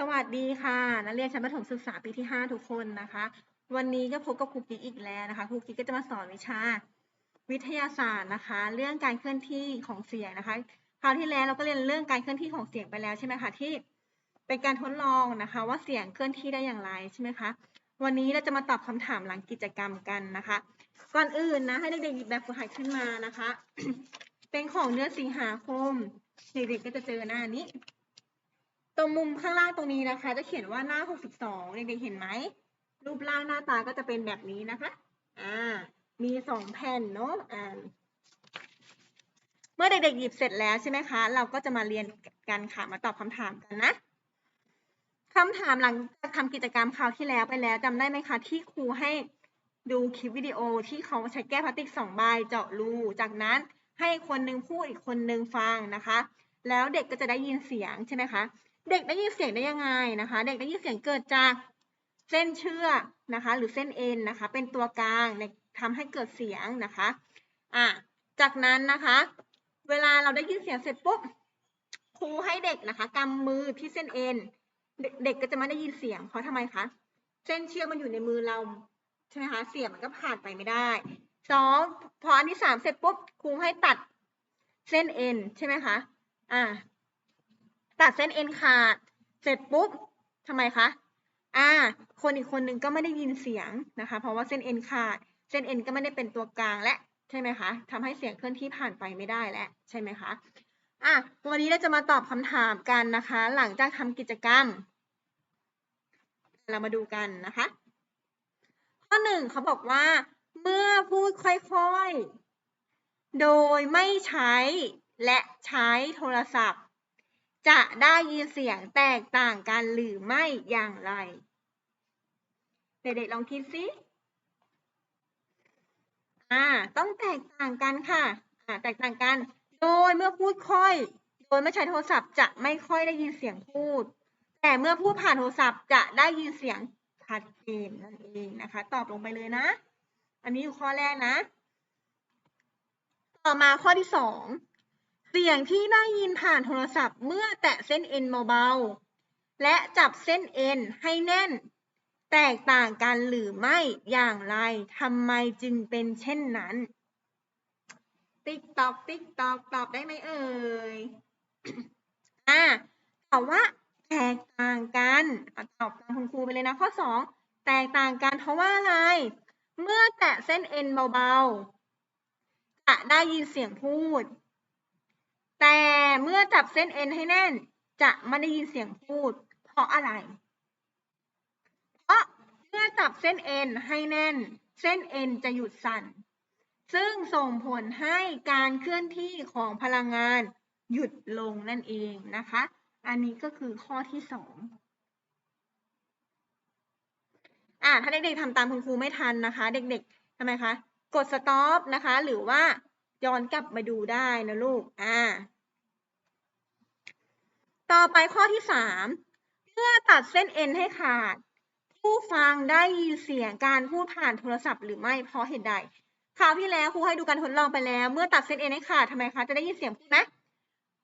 สวัสดีค่ะนักเรียนชั้นประถมศึกษาปีที่ 5 ทุกคนนะคะ วันนี้ก็พบกับครูกิ๊กอีกแล้วนะคะครูกิ๊กก็จะมาสอนวิชา วิทยาศาสตร์นะคะ เรื่องการเคลื่อนที่ของเสียงนะคะคราวที่แล้วเราก็เรียนเรื่องการเคลื่อนที่ของเสียงไปแล้วใช่ไหมคะที่ เป็นการทดลองนะคะ ว่าเสียงเคลื่อนที่ได้อย่างไรใช่ไหมคะวันนี้เราจะมาตอบคำถามหลังกิจกรรมกันนะคะ ก่อนอื่นนะให้เด็กๆหยิบแบบฝึกหัดขึ้นมานะคะ เป็นของเดือนสิงหาคมเด็กๆก็จะเจอหน้านี้ ตรงมุมข้างล่างตรงนี้นะคะ จะเขียนว่าหน้า 62 เด็กๆเห็นไหม รูปร่างหน้าตาก็จะเป็นแบบนี้นะคะ อ่า มีสองแผ่นเนาะ อ่า เมื่อเด็กๆหยิบเสร็จแล้วใช่ไหมคะ เราก็จะมาเรียนกันค่ะ มาตอบคำถามกันนะคำถามหลังจากทำกิจกรรมคราวที่แล้วไปแล้วจำได้ไหมคะ ที่ครูให้ดูคลิปวิดีโอที่เขาใช้แก้วพลาสติกสองใบเจาะรู จากนั้นให้คนหนึงพูดอีกคนหนึงฟังนะคะ แล้วเด็กก็จะได้ยินเสียงใช่ไหมคะ เด็กได้ยินเสียงได้ยังไงนะคะ เด็กได้ยินเสียงเกิดจากเส้นเชือกนะคะ หรือเส้นเอ็นนะคะ เป็นตัวกลางในทำให้เกิดเสียงนะคะอะจากนั้นนะคะ เวลาเราได้ยินเสียงเสร็จปุ๊บครูให้เด็กนะคะกำมือที่เส้นเอ็นเด็กเด็กก็จะไม่ได้ยินเสียง เพราะทำไมคะเส้นเชือกมันอยู่ในมือเราใช่ไหมคะเสียงมันก็ผ่านไปไม่ได้สองพออันที่สามเสร็จปุ๊บครูให้ตัดเส้นเอ็นใช่ไหมคะอ่า ตัดเส้นเอ็นขาด เสร็จปุ๊บทำไมคะ อ่า คนอีกคนนึงก็ไม่ได้ยินเสียงนะคะ เพราะว่าเส้นเอ็นขาด เส้นเอ็นก็ไม่ได้เป็นตัวกลางและใช่ไหมคะทำให้เสียงเคลื่อนที่ผ่านไปไม่ได้แล้วใช่ไหมคะ อะ วันนี้เราจะมาตอบคำถามกันนะคะ หลังจากทำกิจกรรม เรามาดูกันนะคะ ข้อหนึ่งเขาบอกว่า เมื่อพูดค่อยๆ โดยไม่ใช้และใช้โทรศัพท์ จะได้ยินเสียงแตกต่างกันหรือไม่อย่างไร เด็กๆลองคิดสิอ่า ต้องแตกต่างกันค่ะ อ่า แตกต่างกัน โดยเมื่อพูดค่อย โดยไม่ใช้โทรศัพท์จะไม่ค่อยได้ยินเสียงพูด แต่เมื่อพูดผ่านโทรศัพท์จะได้ยินเสียงชัดเจนนั่นเองนะคะ ตอบลงไปเลยนะ อันนี้อยู่ข้อแรกนะ ต่อมาข้อที่สอง เสียงที่ได้ยินผ่านโทรศัพท์เมื่อแตะเส้นเอ็นเบาๆ และจับเส้นเอ็นให้แน่น แตกต่างกันหรือไม่อย่างไรทำไมจึงเป็นเช่นนั้น ติ๊กตอกติ๊กตอกตอบได้ไหมเอ่ย อ่าตอบว่า แตกต่างกันตอบตามคุณครูไปเลยนะ ข้อสองแตกต่างกันเพราะว่าอะไร เมื่อแตะเส้นเอ็นเบาๆ จะได้ยินเสียงพูด แต่เมื่อจับเส้นเอ็นให้แน่น จะไม่ได้ยินเสียงพูด เพราะอะไร เพราะเมื่อจับเส้นเอ็นให้แน่น เส้นเอ็นจะหยุดสั่น ซึ่งส่งผลให้การเคลื่อนที่ของพลังงานหยุดลงนั่นเองนะคะ อันนี้ก็คือข้อที่สองอ่าถ้าเด็กๆทำตามคุณครูไม่ทันนะคะ เด็กๆทำไมคะ กด stop นะคะ หรือว่า ย้อนกลับมาดูได้นะลูก อ่า ต่อไปข้อที่สามเมื่อตัดเส้นเอ็นให้ขาด ผู้ฟังได้ยินเสียงการพูดผ่านโทรศัพท์หรือไม่เพราะเหตุใดคราวที่แล้วครูให้ดูการทดลองไปแล้ว เมื่อตัดเส้นเอ็นให้ขาดทำไมคะ จะได้ยินเสียงพูดไหม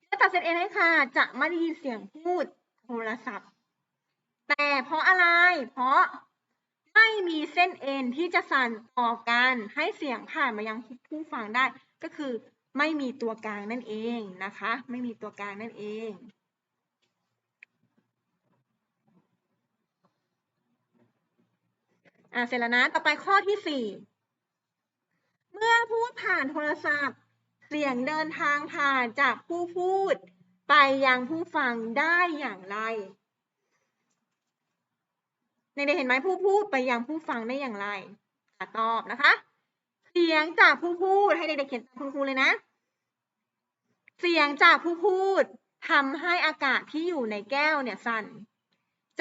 เมื่อตัดเส้นเอ็นให้ขาดจะไม่ได้ยินเสียงพูดโทรศัพท์ แต่เพราะอะไร เพราะไม่มีเส้นเอ็นที่จะสั่นต่อกันให้เสียงผ่านมายังผู้ฟังได้ ก็คือไม่มีตัวกลางนั่นเองนะคะ ไม่มีตัวกลางนั่นเองอ่าเสร็จแล้วนะ ต่อไปข้อที่สี่เมื่อพูดผ่านโทรศัพท์ เสียงเดินทางผ่านจากผู้พูด ไปยังผู้ฟังได้อย่างไรเด็กเห็นไหมผู้พูดไปยังผู้ฟังได้อย่างไรตอบนะคะ เสียงจากผู้พูดให้เด็กๆเขียนตามคุณครูเลยนะ เสียงจากผู้พูดทำให้อากาศที่อยู่ในแก้วเนี่ยสั่น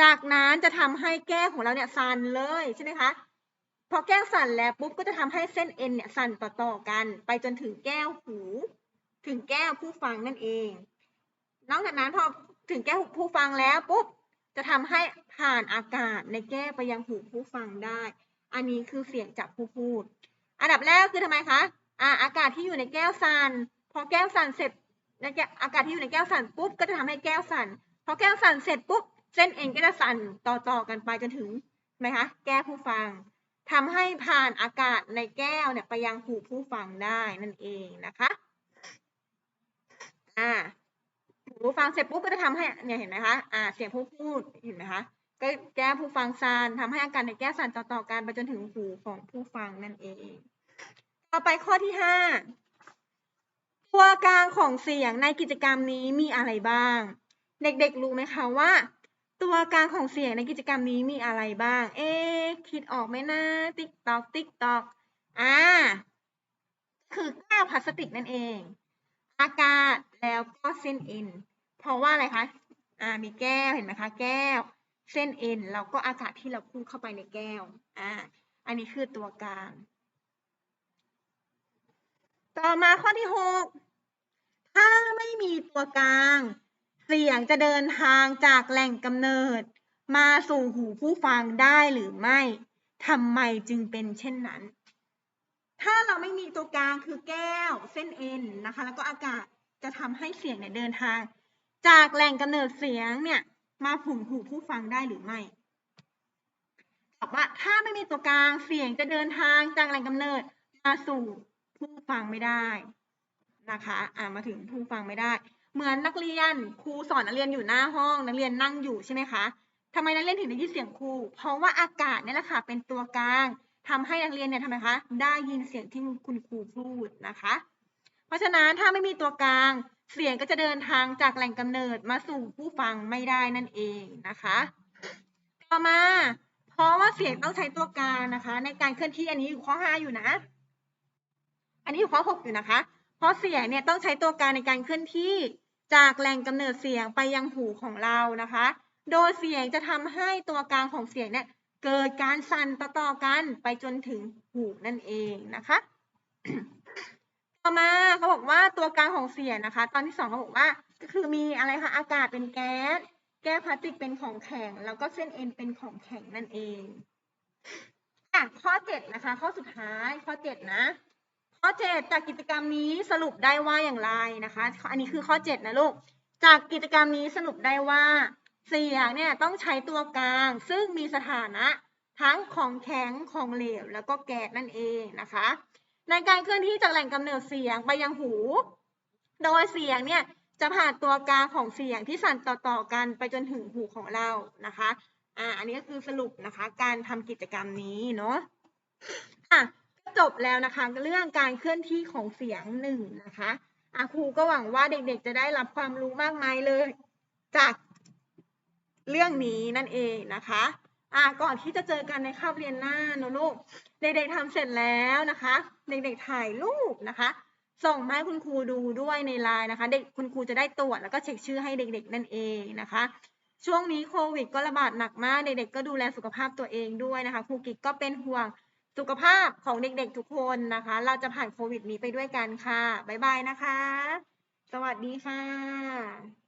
จากนั้นจะทำให้แก้วของเราเนี่ยสั่นเลยใช่ไหมคะ พอแก้วสั่นแล้วปุ๊บก็จะทำให้เส้นเอ็นเนี่ยสั่นต่อๆกัน ไปจนถึงแก้วหู ถึงแก้วผู้ฟังนั่นเอง นอกจากนั้นพอถึงแก้วผู้ฟังแล้วปุ๊บจะทำให้ผ่านอากาศในแก้วไปยังหูผู้ฟังได้ อันนี้คือเสียงจากผู้พูด อันดับแรกคือทำไมคะอ่าอากาศที่อยู่ในแก้วสั่นพอแก้วสั่นเสร็จในแก้วอากาศที่อยู่ในแก้วสั่นปุ๊บก็จะทำให้แก้วสั่นพอแก้วสั่นเสร็จปุ๊บเส้นเอ็นก็จะสั่นต่อๆกันไปจนถึงไหมคะแก้วผู้ฟังทำให้ผ่านอากาศในแก้วเนี่ยไปยังหูผู้ฟังได้นั่นเองนะคะอ่าหูฟังเสร็จปุ๊บก็จะทำให้เนี่ยเห็นไหมคะอ่าเสียงผู้พูดเห็นไหมคะ แก้ผู้ฟังสั่นทำให้อากาศในแก้สั่นต่อๆกันไปจนถึงหูของผู้ฟังนั่นเอง ต่อไปข้อที่ห้าตัวกลางของเสียงในกิจกรรมนี้มีอะไรบ้าง เด็กๆรู้ไหมคะว่า ตัวกลางของเสียงในกิจกรรมนี้มีอะไรบ้าง เอ๊คิดออกไหมนะติ๊กตอกติ๊กตอกอ่าคือแก้วพลาสติกนั่นเอง อากาศแล้วก็เส้นเอ็นเพราะว่าอะไรคะอ่ามีแก้วเห็นไหมคะ แก้ว เส้นเอ็นแล้วก็อากาศที่เราพุ่งเข้าไปในแก้ว อ่า อันนี้คือตัวกลาง ต่อมาข้อที่หกถ้าไม่มีตัวกลาง เสียงจะเดินทางจากแหล่งกำเนิด มาสู่หูผู้ฟังได้หรือไม่ทำไมจึงเป็นเช่นนั้น ถ้าเราไม่มีตัวกลางคือแก้ว เส้นเอ็นนะคะ แล้วก็อากาศจะทำให้เสียงเนี่ยเดินทาง จากแหล่งกำเนิดเสียงเนี่ย มาถึงหูผู้ฟังได้หรือไม่ตอบว่าถ้าไม่มีตัวกลางเสียงจะเดินทางจากแหล่งกำเนิดมาสู่ผู้ฟังไม่ได้นะคะอ่ามาถึงผู้ฟังไม่ได้ เหมือนนักเรียนครูสอนนักเรียนอยู่หน้าห้องนักเรียนนั่งอยู่ใช่ไหมคะทำไมนักเรียนถึงได้ยินเสียงครู เพราะว่าอากาศนี่แหละค่ะเป็นตัวกลางทำให้นักเรียนเนี่ยทำไมคะ ได้ยินเสียงที่คุณครูพูดนะคะ เพราะฉะนั้นถ้าไม่มีตัวกลาง เสียงก็จะเดินทางจากแหล่งกำเนิดมาสู่ผู้ฟังไม่ได้นั่นเองนะคะ ต่อมา เพราะว่าเสียงต้องใช้ตัวกลางนะคะ ในการเคลื่อนที่อันนี้อยู่ข้อห้าอยู่นะ อันนี้อยู่ข้อหกอยู่นะคะ เพราะเสียงเนี่ยต้องใช้ตัวกลางในการเคลื่อนที่จากแหล่งกำเนิดเสียงไปยังหูของเรานะคะ โดยเสียงจะทำให้ตัวกลางของเสียงเนี่ยเกิดการสั่นต่อๆกันไปจนถึงหูนั่นเองนะคะ ต่อมาเขาบอกว่าตัวกลางของเสียงนะคะ ตอนที่สองเขาบอกว่าก็คือมีอะไรคะอากาศเป็นแก๊ส แก้วพลาสติกเป็นของแข็ง แล้วก็เส้นเอ็นเป็นของแข็งนั่นเองอะข้อเจ็ดนะคะ ข้อสุดท้ายข้อเจ็ดนะ ข้อเจ็ดจากกิจกรรมนี้สรุปได้ว่าอย่างไรนะคะ อันนี้คือข้อเจ็ดนะลูกจากกิจกรรมนี้สรุปได้ว่าเสียงเนี่ยต้องใช้ตัวกลาง ซึ่งมีสถานะทั้งของแข็งของเหลวแล้วก็แก๊สนั่นเองนะคะ ในการเคลื่อนที่จากแหล่งกำเนิดเสียงไปยังหู โดยเสียงเนี่ยจะผ่านตัวกลางของเสียงที่สั่นต่อๆกันไปจนถึงหูของเรานะคะ อ่า อันนี้ก็คือสรุปนะคะ การทำกิจกรรมนี้เนาะอะจบแล้วนะคะ เรื่องการเคลื่อนที่ของเสียงหนึ่งนะคะอะครูก็หวังว่าเด็กๆ จะได้รับความรู้มากมายเลย จากเรื่องนี้นั่นเองนะคะ อะก่อนที่จะเจอกันในคาบเรียนหน้าเนอะลูก เด็กๆทำเสร็จแล้วนะคะ เด็กๆถ่ายรูปนะคะ ส่งมาให้คุณครูดูด้วยในไลน์นะคะ เด็กคุณครูจะได้ตรวจแล้วก็เช็คชื่อให้เด็ก ๆ นั่นเองนะคะ ช่วงนี้โควิดก็ระบาดหนักมาก เด็กๆก็ดูแลสุขภาพตัวเองด้วยนะคะ ครูกิจก็เป็นห่วงสุขภาพของเด็กๆทุกคนนะคะ เราจะผ่านโควิดนี้ไปด้วยกันค่ะ บ๊ายบายนะคะ สวัสดีค่ะ